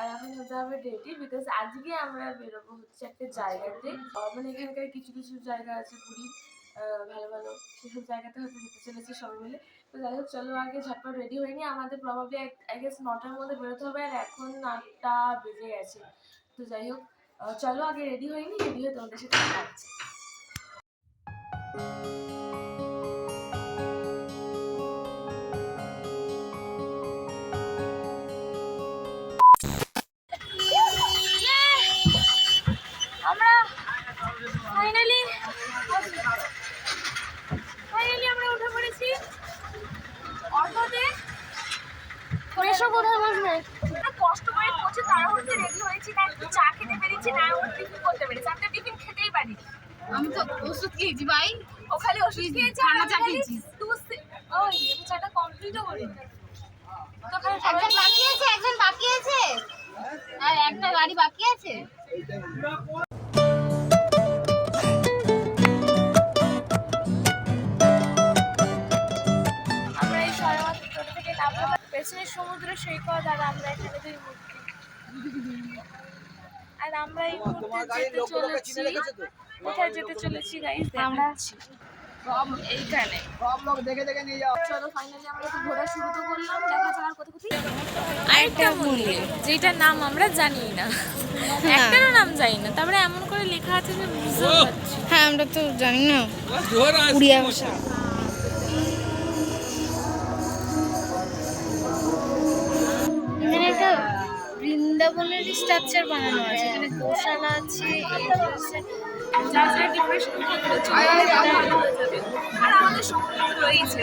আর এখন হতে হবে রেডি বিকজ আজকে আমরা বেরোবো হচ্ছে একটা জায়গাতে। মানে এখানকার কিছু কিছু জায়গা আছে পুরীর ভালো ভালো সেসব জায়গাতে হয়তো যেতে চলেছি সবাই মিলে। তো যাই হোক চলো আগে ঝটপট রেডি হয়ে নিই। আমাদের প্রবাবলি আই গেস নটার মধ্যে বেরোতে হবে আর এখন আটটা বেজে গেছে। তো যাই হোক চলো আগে রেডি হয়ে নিই রেডি হয়ে তোমাদের সাথে দেখা ওষুধ খেয়েছি ভাই। ও খালি ওষুধ খেয়েছে ঠান্ডা চা খেয়েছি। ওই চাটা কমপ্লিটও করিনি একজন বাকি আছে একজন বাকি আছে। আর একটা গাড়ি বাকি আছে। আমরা এই সাড়ে টোটো থেকে নামলাম পেছনে সমুদ্র সৈকত আর আমরা এখানে দুই মূর্তি। আর আমরা এই মুহূর্তে যেতে চলেছি কোথায় যেতে চলেছি গাইস আমরা এইখানে। লোক দেখে দেখে নিয়ে যাও। চলো ফাইনালি আমরা ঘোরা শুরু তো করলাম। দেখা যাক আর কত কোথায় আরেকটা মন্দির যেটার নাম আমরা জানি না। একটারও নাম জানি না। তারপরে এমন করে লেখা আছে যে বুঝতে পারছি। হ্যাঁ আমরা তো জানি না। উড়িয়া ভাষা। এখানে একটা বৃন্দাবনের স্ট্রাকচার বানানো আছে। এখানে গোশালা আছে। যার যার ডিপ্রেশন আর আমাদের সমুদ্র রয়েছে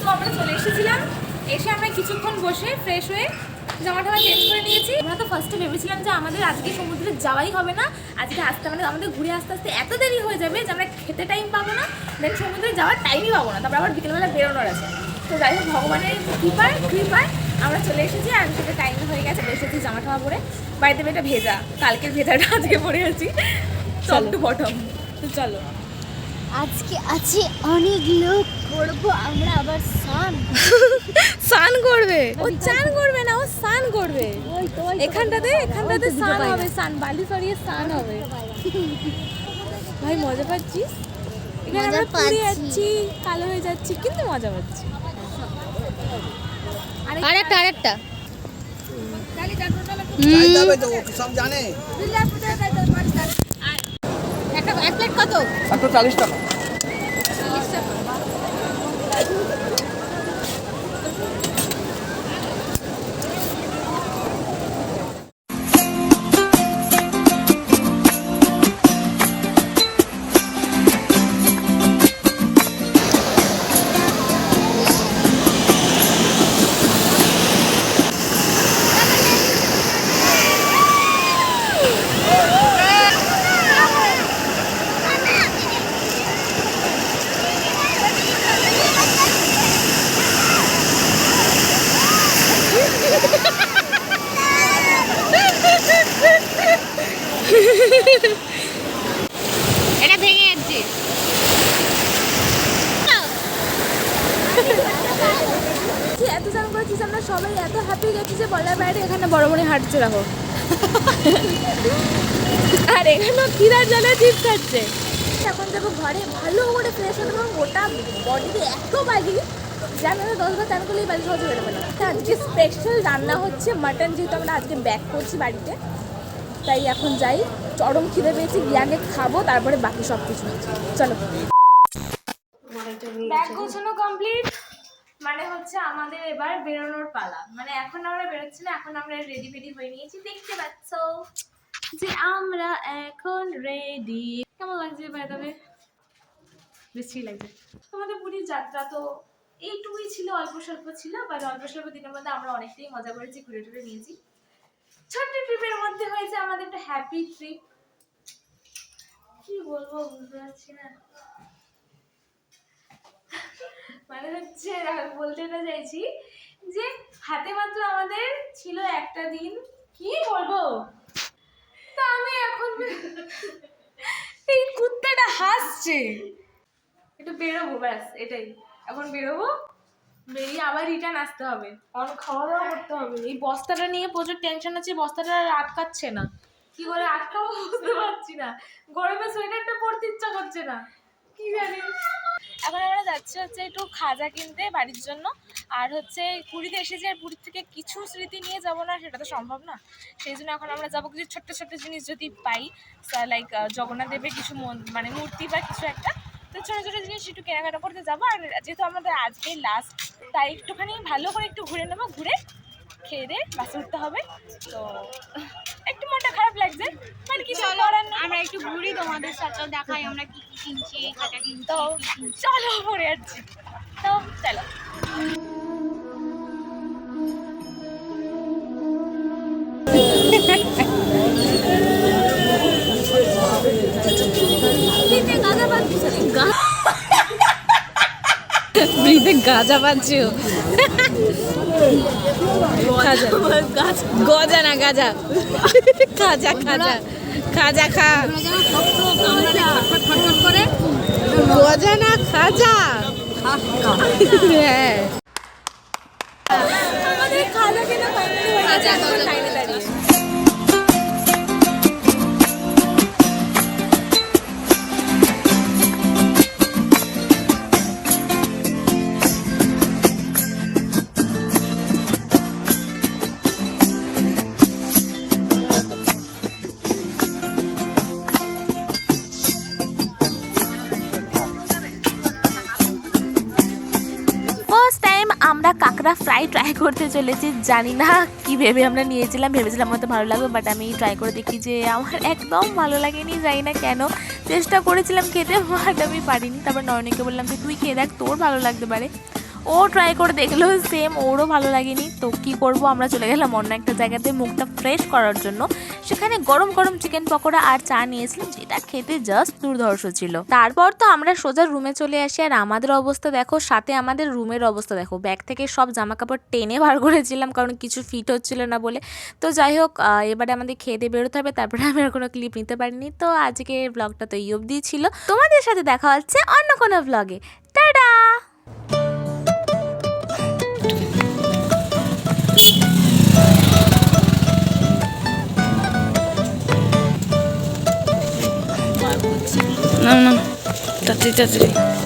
তো আমরা চলে এসেছিলাম। এসে আমরা কিছুক্ষণ বসে ফ্রেশ হয়ে জামা টামা চেঞ্জ করে নিয়েছি। আমরা তো ফার্স্টে ভেবেছিলাম যে আমাদের আজকে সমুদ্রে যাওয়াই হবে না। আজকে আসতে মানে আমাদের ঘুরে আসতে আসতে এত দেরি হয়ে যাবে যে আমরা খেতে টাইম পাবো না। দেন সমুদ্রে যাওয়ার টাইমই পাবো না। তারপর আবার বিকেলবেলা বেরোনোর আছে। তো যাই হোক ভগবানের কৃপায় কৃপায় আমরা চলে এসেছি আর সেটা টাইম হয়ে গেছে এসেছি জামা টামা পরে। বাড়িতে এটা ভেজা। কালকের ভেজাটা আজকে পরে আছি টপ টু বটম তো চলো। আজকে আছে অনেক লোক করব আমরা আবার সান স্নান করবে? ও চান করবে না ও স্নান করবে। এখানটাতে এখানটাতে স্নান হবে স্নান বালি সরিয়ে স্নান হবে। ভাই মজা পাচ্ছিস? এখানে আমরা পুড়ে। যাচ্ছি কালো হয়ে যাচ্ছি কিন্তু মজা পাচ্ছি। আরেকটা? আরেকটা কত? একশো চালিশ টাকা। যে বলার বাইরে এখানে বড় মনে হাঁটছে রাখো আর এখানেও খিদার জলে চিপ খাচ্ছে। এখন যাব ঘরে ভালো করে ফ্রেশ হতে পারব গোটা বডিতে এত বাজি জানো না দশ বার চান করলেই বাজি সহজে বেরোবে না তা আজকে স্পেশাল রান্না হচ্ছে মাটন যেহেতু আমরা আজকে ব্যাক করছি বাড়িতে। তাই এখন যাই চরম খিদে পেয়েছি গিয়ে আগে খাব তারপরে বাকি সব কিছু চলো। ব্যাগ গোছানো কমপ্লিট মানে হচ্ছে আমাদের এবার বেরোনোর পালা। মানে এখন আমরা বেরোচ্ছি না এখন আমরা রেডি ফেডি হয়ে নিয়েছি। দেখতে পাচ্ছ যে আমরা এখন রেডি কেমন লাগছে বাই তবে বেশি লাগছে। তোমাদের পুরীর যাত্রা তো এইটুকুই ছিল অল্প স্বল্প ছিল বা অল্প স্বল্প দিনের মধ্যে আমরা অনেকটাই মজা করেছি ঘুরে টুরে নিয়েছি। ছোট্ট ট্রিপের মধ্যে হয়েছে আমাদের একটা হ্যাপি ট্রিপ কি বলব বুঝতে পারছি না। মানে হচ্ছে বলতে এটা চাইছি যে হাতে মাত্র আমাদের ছিল একটা দিন, কি বলব? তা আমি এখন এই কুত্তাটা হাসছে। একটু বেরোবো, ব্যাস, এটাই। এখন বেরোবো, বেরিয়ে আবার রিটার্ন আসতে হবে। অন খাওয়া দাওয়া করতে হবে। এই বস্তাটা নিয়ে প্রচুর টেনশন আছে, বস্তাটা আটকাচ্ছে না। কি করে আটকাবো বুঝতে পারছি না। গরমে সোয়েটারটা পরতে ইচ্ছা করছে না। কি জানি। এখন আমরা যাচ্ছি হচ্ছে একটু খাজা কিনতে বাড়ির জন্য। আর হচ্ছে পুরীতে এসেছি আর পুরীর থেকে কিছু স্মৃতি নিয়ে যাব না, সেটা তো সম্ভব না। সেই জন্য এখন আমরা যাব কিছু ছোট্ট ছোট্ট জিনিস যদি পাই লাইক জগন্নাথ দেবের কিছু মানে মূর্তি বা কিছু একটা। তো ছোটো ছোটো জিনিস একটু কেনাকাটা করতে যাব। আর যেহেতু আমাদের আজকে লাস্ট তাই একটুখানি ভালো করে একটু ঘুরে নেব। ঘুরে খেয়ে দিয়ে বাসে উঠতে হবে। তো একটু মনটা খারাপ লাগছে। মানে কিছু করার নেই। আমরা একটু ঘুরি তোমাদের সাথে দেখাই আমরা কি কি কিনছি খাটা কিনছি তো চলো পরে যাচ্ছি তো চলো। ব্রিতে গাজা পাচ্ছো খাজা গজা না গাজা। খাজা খাজা। খাজা খা। গজা না খাজা। হ্যাঁ। ফ্রাই ট্রাই করতে চলেছি। জানি না কি ভেবে আমরা নিয়েছিলাম, ভেবেছিলাম হয়তো ভালো লাগবে বাট আমি ট্রাই করে দেখি যে আমার একদম ভালো লাগেনি, জানি না কেন। চেষ্টা করেছিলাম খেতে বাট আমি পারিনি। তারপর নয়নীকে বললাম যে, তুই খেয়ে দেখ, তোর ভালো লাগতে পারে। ও ট্রাই করে দেখল সেম ওরও ভালো লাগেনি। তো কি করব? আমরা চলে গেলাম অন্য একটা জায়গাতে মুখটা ফ্রেশ করার জন্য। সেখানে গরম গরম চিকেন পকোড়া আর চা নিয়েছিলাম যেটা খেতে জাস্ট দুর্ধর্ষ ছিল। তারপর তো আমরা সোজা রুমে চলে আসি, আর আমাদের অবস্থা দেখো, সাথে আমাদের রুমের অবস্থা দেখো। ব্যাগ থেকে সব জামা কাপড় টেনে বার করেছিলাম, কারণ কিছু ফিট হচ্ছিল না বলে। তো যাই হোক এবারে আমাদের খেয়ে দিয়ে বেরোতে হবে, তারপরে আমি আর কোনো ক্লিপ নিতে পারিনি। তো আজকে ব্লগটা তো এই অবধি ছিল। তোমাদের সাথে দেখা হচ্ছে অন্য কোনো ব্লগে টাটা! না না তাড়াতাড়ি তাড়াতাড়ি